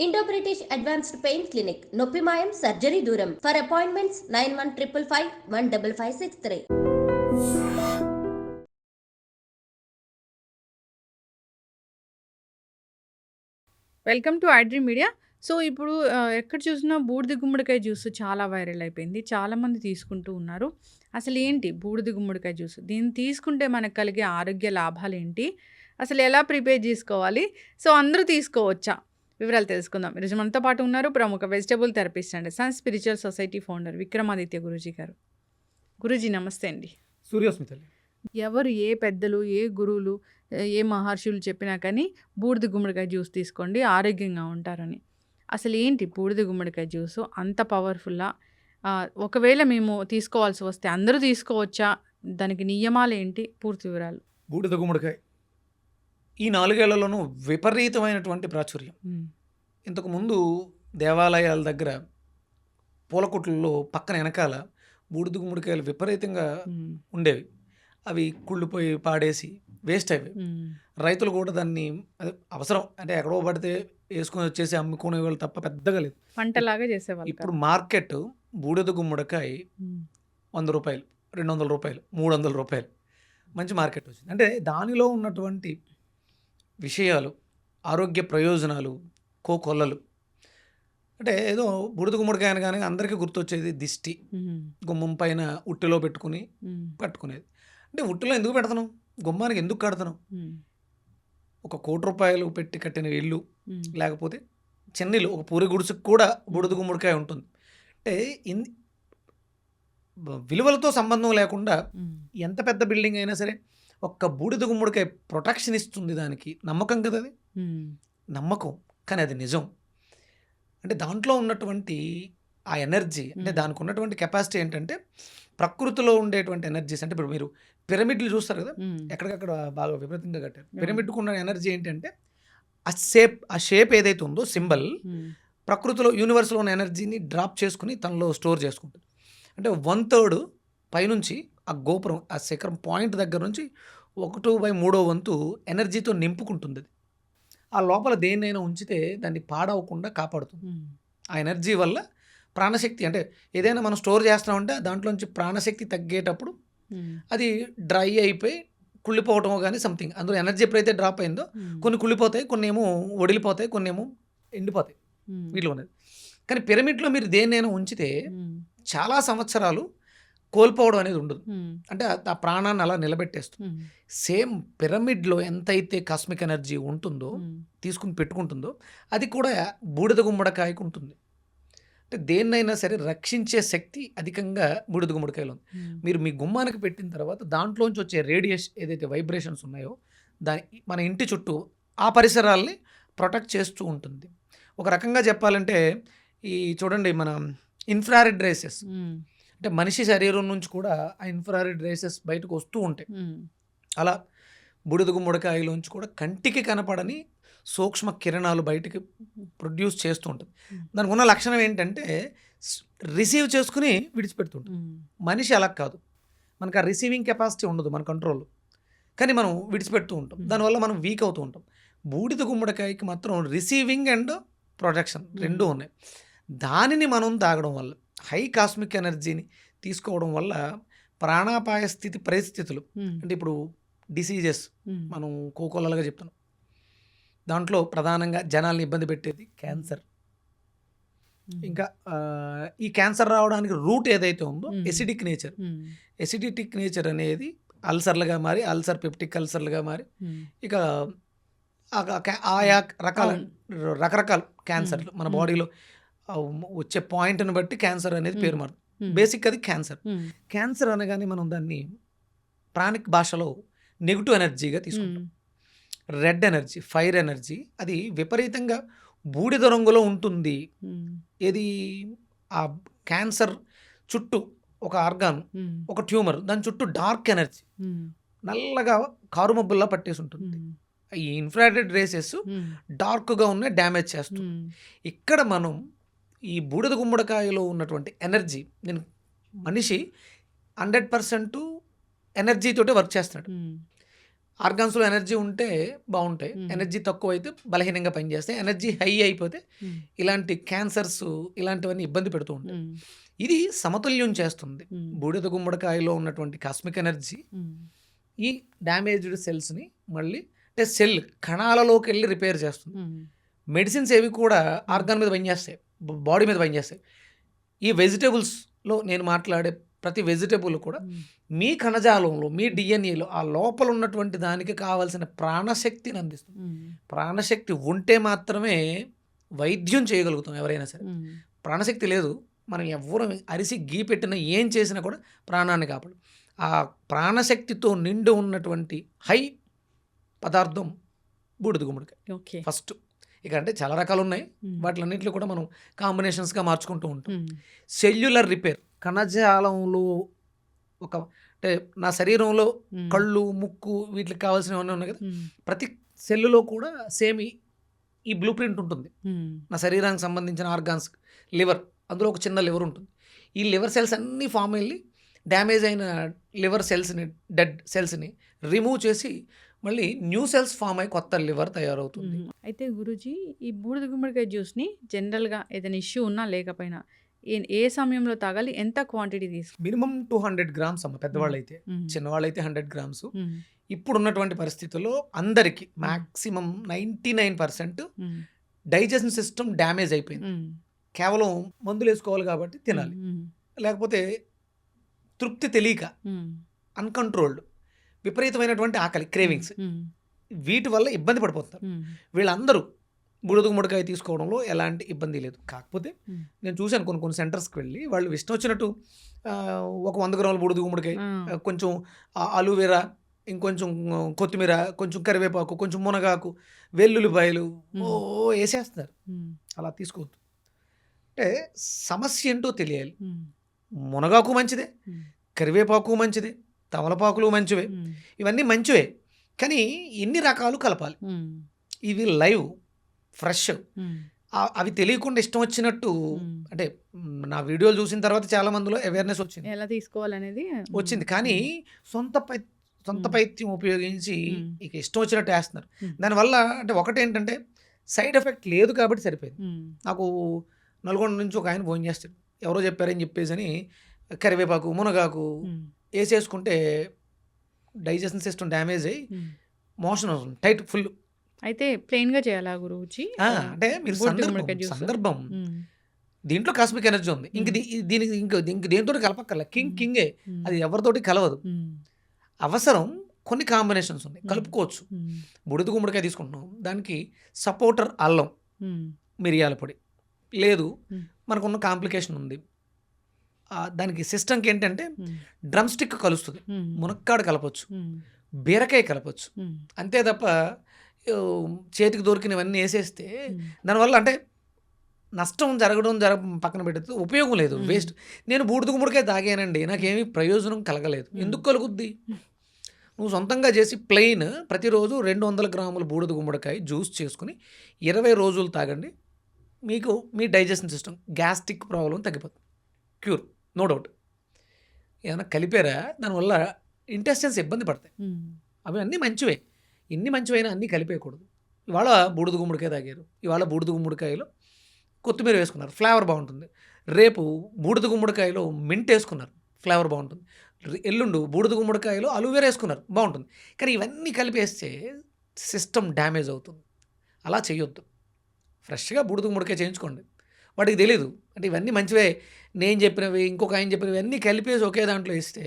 Indo British advanced pain clinic నొప్పి మాయం surgery దూరం for appointments nine one triple five one double five six three welcome to iDream media so ఇప్పుడు uh, ఎక్కడ చూసినా బూడిద గుమ్మడికాయ జ్యూస్ చాలా వైరల్ అయిపోయింది. చాలామంది తీసుకుంటూ ఉన్నారు. అసలు ఏంటి బూడిద గుమ్మడికాయ జ్యూస్? దీన్ని తీసుకుంటే మనకు కలిగే ఆరోగ్య లాభాలు ఏంటి? అసలు ఎలా ప్రిపేర్ చేసుకోవాలి? సో అందరూ తీసుకోవచ్చా? వివరాలు తెలుసుకుందాం. ఈరోజు మనతో పాటు ఉన్నారు ప్రముఖ వెజిటబుల్ థెరపిస్ట్ అండి sun spiritual society founder Vikramaditya Guruji గారు. గురూజీ నమస్తే అండి. సూర్యోస్మితల్లి ఎవరు ఏ పెద్దలు ఏ గురువులు ఏ మహర్షులు చెప్పినా కానీ బూడిద గుమ్మడికాయ జ్యూస్ తీసుకోండి ఆరోగ్యంగా ఉంటారని. అసలు ఏంటి బూడిద గుమ్మడికాయ జ్యూస్? అంత పవర్ఫుల్లా ఒకవేళ మేము తీసుకోవాల్సి వస్తే అందరూ తీసుకోవచ్చా? దానికి నియమాలు ఏంటి? పూర్తి వివరాలు. బూడిద గుమ్మడికాయ ఈ నాలుగేళ్ళలోనూ విపరీతమైనటువంటి ప్రాచుర్యం. ఉమ్, ఇంతకు ముందు దేవాలయాల దగ్గర పూలకొట్లలో పక్కన వెనకాల బూడిద గుమ్మడికాయలు విపరీతంగా ఉండేవి. అవి కుళ్ళిపోయి పాడేసి వేస్ట్ అయ్యేవి. ఉమ్, రైతులు కూడా దాన్ని అవసరం. అంటే ఎక్కడో పడితే వేసుకొని వచ్చేసి అమ్ముకునే వాళ్ళు తప్ప పెద్దగా లేదు. పంటలాగా చేసేవాళ్ళు ఇప్పుడు మార్కెట్ బూడిద గుమ్మడికాయ వంద రూపాయలు రెండు వందల రూపాయలు మూడు వందల రూపాయలు మంచి మార్కెట్ వచ్చింది. అంటే దానిలో ఉన్నటువంటి విషయాలు ఆరోగ్య ప్రయోజనాలు కోకొల్లలు. అంటే ఏదో బుడిద గుమ్మడికాయ అనగానే అందరికీ గుర్తొచ్చేది దిష్టి. గుమ్మం పైన ఉట్టిలో పెట్టుకుని కట్టుకునేది. అంటే ఉట్టిలో ఎందుకు పెడతాను? గుమ్మానికి ఎందుకు కడతాను? ఒక కోటి రూపాయలు పెట్టి కట్టిన ఇల్లు లేకపోతే చిన్న ఇల్లు ఒక పూరి గుడిసెకు కూడా బుడిద గుమ్మడికాయ ఉంటుంది. అంటే ఇన్ విలువలతో సంబంధం లేకుండా ఎంత పెద్ద బిల్డింగ్ అయినా సరే ఒక్క బూడిద గుమ్మడికాయ ప్రొటెక్షన్ ఇస్తుంది దానికి. నమ్మకం కదా అది? నమ్మకం. కానీ అది నిజం. అంటే దాంట్లో ఉన్నటువంటి ఆ ఎనర్జీ అంటే. దానికి ఉన్నటువంటి కెపాసిటీ ఏంటంటే ప్రకృతిలో ఉండేటువంటి ఎనర్జీస్. అంటే ఇప్పుడు మీరు పిరమిడ్లు చూస్తారు కదా? ఎక్కడికక్కడ బాగా విపరీతంగా కట్టారు. పిరమిడ్కు ఉన్న ఎనర్జీ ఏంటంటే ఆ షేప్ ఆ షేప్ ఏదైతే ఉందో సింబల్ ప్రకృతిలో యూనివర్స్లో ఉన్న ఎనర్జీని డ్రాప్ చేసుకుని తనలో స్టోర్ చేసుకుంటుంది. అంటే వన్ థర్డ్ పైనుంచి ఆ గోపురం ఆ శిఖరం పాయింట్ దగ్గర నుంచి ఒకటో బై మూడో వంతు ఎనర్జీతో నింపుకుంటుంది. అది ఆ లోపల దేన్నైనా ఉంచితే దాన్ని పాడవకుండా కాపాడుతుంది. ఆ ఎనర్జీ వల్ల ప్రాణశక్తి అంటే ఏదైనా మనం స్టోర్ చేస్తామంటే దాంట్లోంచి ప్రాణశక్తి తగ్గేటప్పుడు అది డ్రై అయిపోయి కుళ్ళిపోవటం కానీ సంథింగ్. అందులో ఎనర్జీ ఎప్పుడైతే డ్రాప్ అయిందో కొన్ని కుళ్ళిపోతాయి కొన్ని ఏమో వడిలిపోతాయి కొన్ని ఏమో ఎండిపోతాయి వీటిలో ఉన్నది కానీ పిరమిడ్లో మీరు దేన్నైనా ఉంచితే చాలా సంవత్సరాలు కోల్పోవడం అనేది ఉండదు. అంటే ఆ- ప్రాణాన్ని అలా నిలబెట్టేస్తుంది. సేమ్ పిరమిడ్లో ఎంతైతే కాస్మిక్ ఎనర్జీ ఉంటుందో తీసుకుని పెట్టుకుంటుందో అది కూడా బూడిద గుమ్మడికాయకు ఉంటుంది. అంటే దేన్నైనా సరే రక్షించే శక్తి అధికంగా బూడిద గుమ్మడికాయలో ఉంది. మీరు మీ గుమ్మానికి పెట్టిన తర్వాత దాంట్లోంచి వచ్చే రేడియేషన్ ఏదైతే వైబ్రేషన్స్ ఉన్నాయో దాని మన ఇంటి చుట్టూ ఆ పరిసరాల్ని ప్రొటెక్ట్ చేస్తూ ఉంటుంది. ఒక రకంగా చెప్పాలంటే ఈ చూడండి మన ఇన్ఫ్రారెడ్ రేసెస్. అంటే మనిషి శరీరం నుంచి కూడా ఆ ఇన్ఫ్రారెడ్ రేసెస్ బయటకు వస్తూ ఉంటాయి. అలా బుడిద గుమ్మడికాయలోంచి కూడా కంటికి కనపడని సూక్ష్మ కిరణాలు బయటికి ప్రొడ్యూస్ చేస్తూ ఉంటుంది. దానికి ఉన్న లక్షణం ఏంటంటే రిసీవ్ చేసుకుని విడిచిపెడుతుంటుంది మనిషి అలా కాదు. మనకు ఆ రిసీవింగ్ కెపాసిటీ ఉండదు మన కంట్రోల్లో. కానీ మనం విడిచిపెడుతూ ఉంటాం. దానివల్ల మనం వీక్ అవుతూ ఉంటాం. బూడిద గుమ్మడికాయకి మాత్రం రిసీవింగ్ అండ్ ప్రొటెక్షన్. రెండూ ఉన్నాయి. దానిని మనం తాగడం వల్ల హై కాస్మిక్ ఎనర్జీని తీసుకోవడం వల్ల ప్రాణాపాయ స్థితి పరిస్థితులు అంటే ఇప్పుడు డిసీజెస్ మనం కోకోలలుగా చెప్తున్నాం. దాంట్లో ప్రధానంగా జనాల్ని ఇబ్బంది పెట్టేది క్యాన్సర్. ఇంకా ఈ క్యాన్సర్ రావడానికి రూట్ ఏదైతే ఉందో. Acidic nature. ఎసిడిటిక్ నేచర్ అనేది అల్సర్లుగా మారి అల్సర్ పెప్టిక్ అల్సర్లుగా మారి ఇక ఆయా రకాల. రకరకాల క్యాన్సర్లు మన. బాడీలో వచ్చే పాయింట్ని బట్టి క్యాన్సర్ అనేది. పేరు మారుతుంది ఉమ్, బేసిక్ అది క్యాన్సర్ క్యాన్సర్ అనగానే మనం దాన్ని ప్రాణిక్ భాషలో నెగిటివ్ ఎనర్జీగా తీసుకుంటాం. రెడ్ ఎనర్జీ ఫైర్ ఎనర్జీ అది విపరీతంగా బూడిద రంగులో ఉంటుంది. ఏది? ఆ క్యాన్సర్ చుట్టూ ఒక ఆర్గాన్ ఒక ట్యూమర్ దాని చుట్టూ డార్క్ ఎనర్జీ నల్లగా కారుమబ్బుల్లా పట్టేసి ఉంటుంది. ఈ ఇన్ఫ్రారెడ్ రేసెస్ డార్క్గా ఉన్న డ్యామేజ్ చేస్తుంది. ఇక్కడ మనం ఈ బూడిద గుమ్మడికాయలో ఉన్నటువంటి ఎనర్జీ నేను మనిషి హండ్రెడ్ పర్సెంట్ ఎనర్జీతోటే వర్క్ చేస్తున్నాడు. ఆర్గాన్స్లో ఎనర్జీ ఉంటే బాగుంటాయి. ఎనర్జీ తక్కువ అయితే బలహీనంగా పనిచేస్తాయి. ఎనర్జీ హై అయిపోతే ఇలాంటి క్యాన్సర్స్ ఇలాంటివన్నీ ఇబ్బంది పెడుతూ ఉంటాయి. ఇది సమతుల్యం చేస్తుంది. బూడిద గుమ్మడికాయలో ఉన్నటువంటి కాస్మిక్ ఎనర్జీ ఈ డ్యామేజ్డ్ సెల్స్ని మళ్ళీ అంటే సెల్ కణాలలోకి వెళ్ళి రిపేర్ చేస్తుంది. మెడిసిన్స్ ఏవి కూడా ఆర్గాన్ మీద పనిచేస్తాయి. బాడీ మీద పనిచేస్తాయి ఈ వెజిటేబుల్స్లో నేను మాట్లాడే ప్రతి వెజిటేబుల్ కూడా మీ కణజాలంలో మీ డిఎన్ఏలో ఆ లోపల ఉన్నటువంటి దానికి కావాల్సిన ప్రాణశక్తిని అందిస్తుంది. ప్రాణశక్తి ఉంటే మాత్రమే వైద్యం చేయగలుగుతాం ఎవరైనా సరే. ప్రాణశక్తి లేదు మనం ఎవరు అరిసి గీ పెట్టినా ఏం చేసినా కూడా ప్రాణాన్ని కాపాడు. ఆ ప్రాణశక్తితో నిండి ఉన్నటువంటి హై పదార్థం బూడిద గుమ్మడికాయ. ఓకే. ఫస్ట్ ఇక అంటే చాలా రకాలు ఉన్నాయి వాటిలన్నింటిలో కూడా మనం కాంబినేషన్స్గా మార్చుకుంటూ ఉంటాం. సెల్యులర్ రిపేర్ కణజాలంలో ఒక అంటే నా శరీరంలో కళ్ళు ముక్కు వీటికి కావాల్సినవన్నీ ఉన్నాయి కదా. ప్రతి సెల్లులో కూడా సేమ్ ఈ- బ్లూ ప్రింట్ ఉంటుంది. నా శరీరానికి సంబంధించిన ఆర్గాన్స్ లివర్ అందులో ఒక చిన్న లివర్ ఉంటుంది. ఈ లివర్ సెల్స్ అన్నీ ఫామ్ వెళ్ళి డ్యామేజ్ అయిన లివర్ సెల్స్ని డెడ్ సెల్స్ని రిమూవ్ చేసి మళ్ళీ న్యూ సెల్స్ ఫామ్ అయి కొత్త లివర్ తయారవుతుంది. అయితే గురూజీ ఈ బూడిద గుమ్మడికాయ జ్యూస్ని జనరల్గా ఏదైనా ఇష్యూ ఉన్నా లేకపోయినా ఏ- సమయంలో తాగాలి ఎంత క్వాంటిటీ తీసుకో? మినిమం టూ హండ్రెడ్ గ్రామ్స్ అమ్మ పెద్దవాళ్ళు అయితే చిన్నవాళ్ళు అయితే హండ్రెడ్ గ్రామ్స్ ఇప్పుడు ఉన్నటువంటి పరిస్థితుల్లో అందరికీ maximum ninety nine percent digestion system damage అయిపోయింది. కేవలం మందులు వేసుకోవాలి కాబట్టి తినాలి. లేకపోతే తృప్తి తెలియక అన్కంట్రోల్డ్ విపరీతమైనటువంటి ఆకలి క్రేవింగ్స్ వీటి వల్ల ఇబ్బంది పడిపోతారు. వీళ్ళందరూ బుడద గుమ్మడికాయ తీసుకోవడంలో ఎలాంటి ఇబ్బంది లేదు. కాకపోతే. నేను చూశాను కొన్ని కొన్ని సెంటర్స్కి వెళ్ళి వాళ్ళు ఇష్టం వచ్చినట్టు ఒక వంద గ్రాముల బుడద గుమ్మడికాయ ఆ, ఆ, కొంచెం అలోవెరా ఇంకొంచెం కొత్తిమీర కొంచెం కరివేపాకు కొంచెం మునగాకు వెల్లుల్లిపాయలు ఓ వేసేస్తున్నారు ఉమ్, అలా తీసుకోవద్దు. అంటే సమస్య ఏంటో తెలియాలి. మునగాకు మంచిదే కరివేపాకు మంచిదే తమలపాకులు మంచివే. ఇవన్నీ మంచివే. కానీ ఎన్ని రకాలు కలపాలి? ఇవి లైవ్ ఫ్రెష్. అవి తెలియకుండా ఇష్టం వచ్చినట్టు. అంటే నా వీడియోలు చూసిన తర్వాత చాలా మందిలో అవేర్నెస్ వచ్చింది. ఎలా తీసుకోవాలనేది? వచ్చింది. కానీ సొంత పై సొంత. పైత్యం ఉపయోగించి. ఇక ఇష్టం వచ్చినట్టు వేస్తున్నారు. దానివల్ల అంటే ఒకటేంటంటే సైడ్ ఎఫెక్ట్ లేదు కాబట్టి సరిపోయింది. నాకు నల్గొండ నుంచి ఒక ఆయన ఫోన్ చేస్తాడు. ఎవరో చెప్పారని చెప్పేసి అని కరివేపాకు మునగాకు వేసేసుకుంటే డైజెషన్ సిస్టమ్ డ్యామేజ్ అయ్యి ఉమ్. మోషన్ అవుతుంది. టైట్ ఫుల్ అయితే ప్లెయిన్గా చేయాలా గురువుజీ? అంటే మీరు సందర్భం ఉమ్, దీంట్లో కాస్మిక్ ఎనర్జీ ఉంది. ఇంక దీ- దీనికి ఇంక ఇంక దేంతో కలపక్కర్ల. కింగ్ కింగే అది ఎవరితోటి కలవదు. అవసరం కొన్ని కాంబినేషన్స్ ఉన్నాయి. కలుపుకోవచ్చు. బుడిద గుమ్మడికాయ తీసుకుంటున్నాం. దానికి సపోర్టర్ అల్లం మిరియాల పొడి. లేదు. మనకున్న కాంప్లికేషన్ ఉంది. దానికి సిస్టమ్కి ఏంటంటే డ్రమ్ స్టిక్ కలుస్తుంది. మునక్కాడు కలపచ్చు. బీరకాయ కలపచ్చు. అంతే తప్ప చేతికి దొరికినవన్నీ వేసేస్తే దానివల్ల అంటే నష్టం జరగడం జరగ పక్కన పెడితే ఉపయోగం లేదు. వేస్ట్ నేను బూడిద గుమ్మడికాయ తాగానండి. నాకేమీ ప్రయోజనం కలగలేదు. ఎందుకు కలుగుద్ది? నువ్వు సొంతంగా చేసి ప్లెయిన్ ప్రతిరోజు రెండు వందల గ్రాముల బూడిద గుమ్మడికాయ జ్యూస్ చేసుకుని ఇరవై రోజులు తాగండి. మీకు మీ డైజెషన్ సిస్టమ్ గ్యాస్ట్రిక్ ప్రాబ్లం తగ్గిపోతుంది. క్యూర్ నో డౌట్ ఏదైనా కలిపారా? దానివల్ల ఇంటెస్టెన్స్ ఇబ్బంది పడతాయి. అవి అన్నీ మంచివే. ఎన్ని మంచివైనా అన్నీ కలిపేయకూడదు. ఇవాళ బూడిద గుమ్మడికాయ తాగారు. ఇవాళ బూడిద గుమ్మడికాయలో కొత్తిమీర వేసుకున్నారు. ఫ్లేవర్ బాగుంటుంది. రేపు బూడిద గుమ్మడికాయలో మింట్ వేసుకున్నారు. ఫ్లేవర్ బాగుంటుంది. ఎల్లుండు బూడిద గుమ్మడికాయలో అలువేర వేసుకున్నారు. బాగుంటుంది. కానీ ఇవన్నీ కలిపేస్తే సిస్టమ్ డ్యామేజ్ అవుతుంది. అలా చేయొద్దు. ఫ్రెష్గా బూడిద గుమ్మడికాయ చేయించుకోండి. వాడికి తెలియదు అంటే ఇవన్నీ మంచివే. నేను చెప్పినవి ఇంకొక ఆయన చెప్పినవి అన్నీ కలిపేసి ఒకే దాంట్లో వేస్తే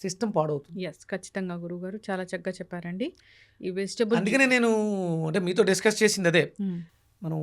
సిస్టమ్ పాడవుతుంది. ఎస్ ఖచ్చితంగా గురువు గారు చాలా చక్కగా చెప్పారండి. ఈ వెజిటబుల్ అందుకనే నేను అంటే మీతో డిస్కస్ చేసింది అదే. మనం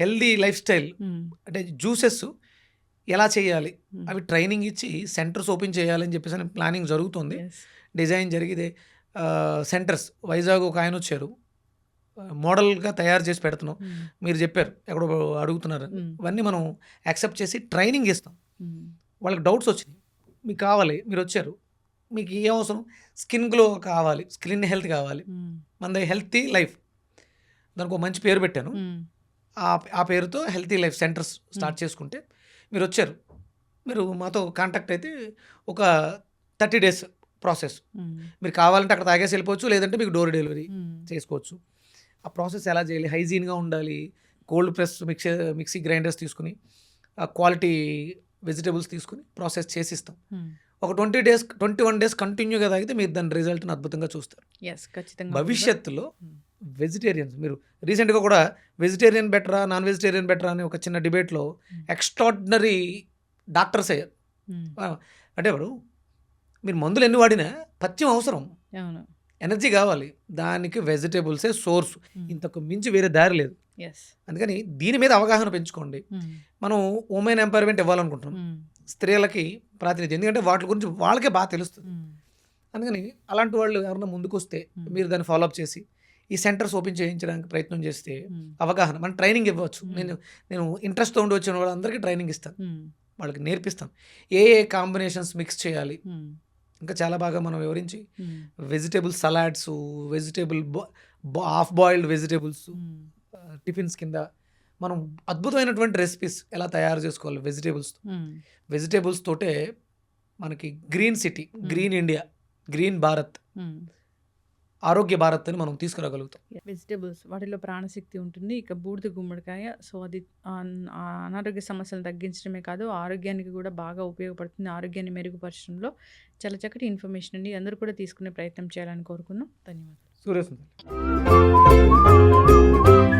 హెల్దీ లైఫ్ స్టైల్ అంటే జ్యూసెస్ ఎలా చేయాలి? అవి ట్రైనింగ్ ఇచ్చి సెంటర్స్ ఓపెన్ చేయాలని చెప్పేసి ప్లానింగ్ జరుగుతుంది. డిజైన్ జరిగితే సెంటర్స్ వైజాగ్ ఒక ఆయన వచ్చారు. మోడల్గా తయారు చేసి పెడుతున్నాం. మీరు చెప్పారు ఎక్కడో అడుగుతున్నారు. ఇవన్నీ మనం యాక్సెప్ట్ చేసి ట్రైనింగ్ ఇస్తాం. వాళ్ళకి డౌట్స్ వచ్చినాయి. మీకు కావాలి మీరు వచ్చారు. మీకు ఏం అవసరం? స్కిన్ గ్లో కావాలి స్కిన్ హెల్త్ కావాలి. మనది హెల్తీ లైఫ్. దానికి ఒక మంచి పేరు పెట్టాను. ఆ పేరుతో హెల్తీ లైఫ్ సెంటర్స్ స్టార్ట్ చేసుకుంటే మీరు వచ్చారు. మీరు మాతో కాంటాక్ట్ అయితే ఒక థర్టీ డేస్ ప్రాసెస్. మీరు కావాలంటే అక్కడ తాగేసి వెళ్ళిపోవచ్చు లేదంటే మీకు డోర్ డెలివరీ. చేసుకోవచ్చు. ఆ ప్రాసెస్ ఎలా చేయాలి హైజీన్గా ఉండాలి cold press mixie mixie grinders తీసుకుని ఆ క్వాలిటీ వెజిటేబుల్స్ తీసుకుని ప్రాసెస్ చేసి ఇస్తాం హ్మ్. ఒక twenty days twenty one days కంటిన్యూగా తాగితే మీరు దాని రిజల్ట్ని అద్భుతంగా చూస్తారు. ఖచ్చితంగా. భవిష్యత్తులో. వెజిటేరియన్స్ మీరు రీసెంట్గా కూడా వెజిటేరియన్ బెటరా నాన్ వెజిటేరియన్ బెటరా అని ఒక చిన్న డిబేట్లో. ఎక్స్ట్రాడినరీ డాక్టర్స్ అయ్యారు అంటే ఇప్పుడు మీరు మందులు ఎన్ని వాడినా పథ్యం అవసరం అవును. ఎనర్జీ కావాలి దానికి వెజిటేబుల్సే సోర్స్. ఇంతకు మించి వేరే దారి లేదు. అందుకని దీని మీద అవగాహన పెంచుకోండి. మనం ఉమెన్ ఎంపవర్మెంట్ ఇవ్వాలనుకుంటున్నాం. స్త్రీలకి ప్రాతినిధ్యం ఎందుకంటే వాటి గురించి వాళ్ళకే బాగా తెలుస్తుంది. అందుకని అలాంటి వాళ్ళు ఎవరైనా ముందుకు వస్తే. మీరు దాన్ని ఫాలోఅప్ చేసి ఈ సెంటర్స్ ఓపెన్ చేయించడానికి ప్రయత్నం చేస్తే. అవగాహన మనం ట్రైనింగ్ ఇవ్వచ్చు. నేను నేను ఇంట్రెస్ట్తో ఉండి వచ్చిన వాళ్ళందరికీ ట్రైనింగ్ ఇస్తాను. వాళ్ళకి నేర్పిస్తాను ఏ ఏ కాంబినేషన్స్ మిక్స్ చేయాలి. ఇంకా చాలా బాగా మనం వివరించి. Vegetable salads vegetable half boiled vegetables. Tiffins కింద మనం అద్భుతమైనటువంటి రెసిపీస్ ఎలా తయారు చేసుకోవాలి వెజిటేబుల్స్. వెజిటేబుల్స్ తోటే మనకి green city green India green Bharat. ఆరోగ్య భారత్ అని మనం తీసుకురాగలుగుతాం. వెజిటబుల్స్ వాటిలో ప్రాణశక్తి ఉంటుంది. ఇక బూడిద గుమ్మడికాయ సో అది అనారోగ్య సమస్యలను తగ్గించడమే కాదు ఆరోగ్యానికి కూడా బాగా ఉపయోగపడుతుంది ఆరోగ్యాన్ని మెరుగుపరచడంలో. చాలా చక్కటి ఇన్ఫర్మేషన్ అండి. అందరూ కూడా తీసుకునే ప్రయత్నం చేయాలని కోరుకున్నాం. ధన్యవాదాలు. సూర్యసుందరి